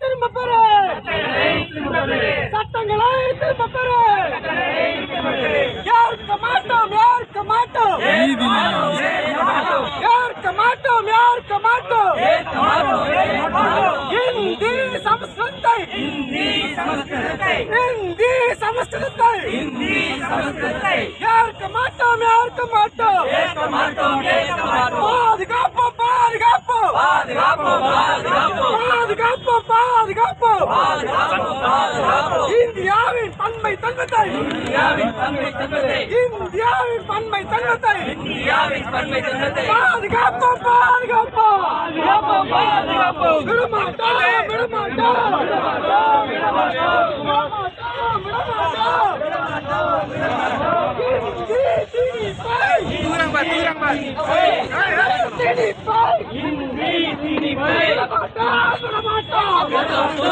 திரும்ப பெறு. சட்டங்களை திரும்ப பெறு. ஏற்க மாட்டோம் ஏற்க மாட்டோம். ஏற்க மாட்டோம் ஏற்க மாட்டோம். இந்தி சமஸ்கிருத்தை இந்தி சமஸ்கிருத்தை ஏற்க மாட்டோம் ஏற்க மாட்டோம் மாட்டோம். பாதுகாப்பு இந்தியாவின் பன்மை தன்மத்தை இந்தியாவின் பன்மை தன்மத்தை பாதுகாப்பு பாதுகாப்பு விடமாட்டோம் விடமாட்டோம் விடமாட்டோம் விடமாட்டோம் ஒன்றிய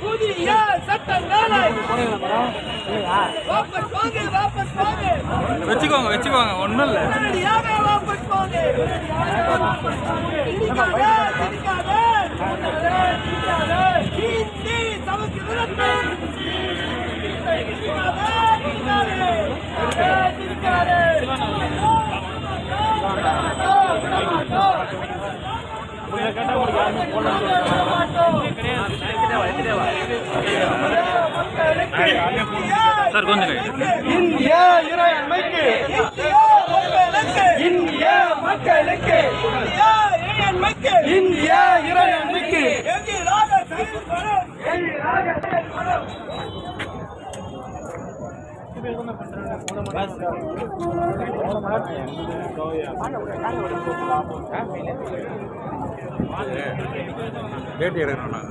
புதிய சட்டங்களை வாபஸ் வாங்க வாபஸ் வாங்க. வச்சுக்கோங்க வச்சுக்கோங்க ஒன்றும் இல்லை. உடனடியாக வாபஸ் வாங்க. திணிக்காதே, திணிக்காதே. இந்தி சமஸ்கிருதத்தை திணிக்காதே, திணிக்காதே. திணிக்காதே. சார் கொஞ்சம் கை இந்திய இறையாண்மைக்கு இந்திய மக்களுக்கு இந்திய இறையாண்மைக்கு இந்திய இறையாண்மைக்கு எதிராக செயல்படும் எதிராக செயல்படும் பேட்டி எடுக்கணும்